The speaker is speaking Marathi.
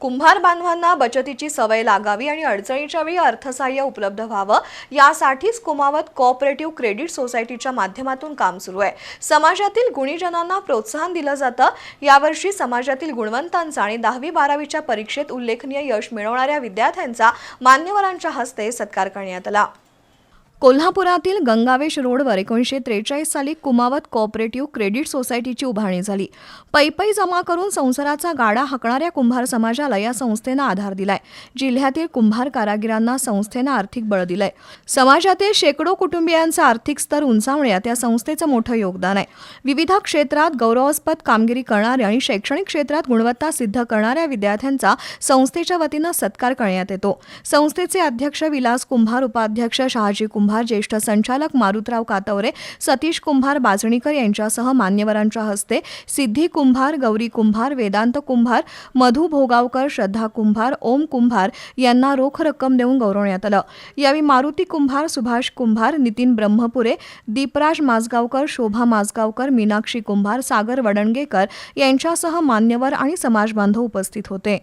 कुंभार बांधवांना बचतीची सवय लागावी आणि अडचणीच्या वेळी अर्थसहाय्य उपलब्ध व्हावं यासाठीच कुमावत कोऑपरेटिव्ह क्रेडिट सोसायटीच्या माध्यमातून काम सुरू आहे. समाजातील गुणीजनांना प्रोत्साहन दिलं जातं. यावर्षी समाजातील गुणवंतांचा आणि दहावी बारावीच्या परीक्षेत उल्लेखनीय यश मिळवणाऱ्या विद्यार्थ्यांचा मान्यवरांच्या हस्ते सत्कार करण्यात आला. कोल्हापुरातील गंगावेश रोडवर एकोणीसशे त्रेचाळीस साली कुमावत कोऑपरेटिव्ह क्रेडिट सोसायटीची उभारणी झाली. पैपै जमा करून संसाराचा गाडा हाकणाऱ्या कुंभार समाजाला या संस्थेनं आधार दिलाय. जिल्ह्यातील कुंभार कारागिरांना संस्थेनं आर्थिक बळ दिलंय. समाजातील शेकडो कुटुंबियांचा आर्थिक स्तर उंचावण्यात या संस्थेचं मोठं योगदान आहे. विविध क्षेत्रात गौरवास्पद कामगिरी करणाऱ्या आणि शैक्षणिक क्षेत्रात गुणवत्ता सिद्ध करणाऱ्या विद्यार्थ्यांचा संस्थेच्या वतीनं सत्कार करण्यात येतो. संस्थेचे अध्यक्ष विलास कुंभार उपाध्यक्ष शहाजी कुंभार कुंभार ज्येष्ठ संचालक मारुतराव कातवरे सतीश कुंभार बाजणीकर यांच्यासह मान्यवरांच्या हस्ते सिद्धी कुंभार गौरी कुंभार वेदांत कुंभार मधु भोगावकर श्रद्धा कुंभार ओम कुंभार यांना रोख रक्कम देऊन गौरवण्यात आलं. यावेळी मारुती कुंभार सुभाष कुंभार नितीन ब्रह्मपुरे दीपराज माजगावकर शोभा माजगावकर मीनाक्षी कुंभार सागर वडणगेकर यांच्यासह मान्यवर आणि समाजबांधव उपस्थित होते.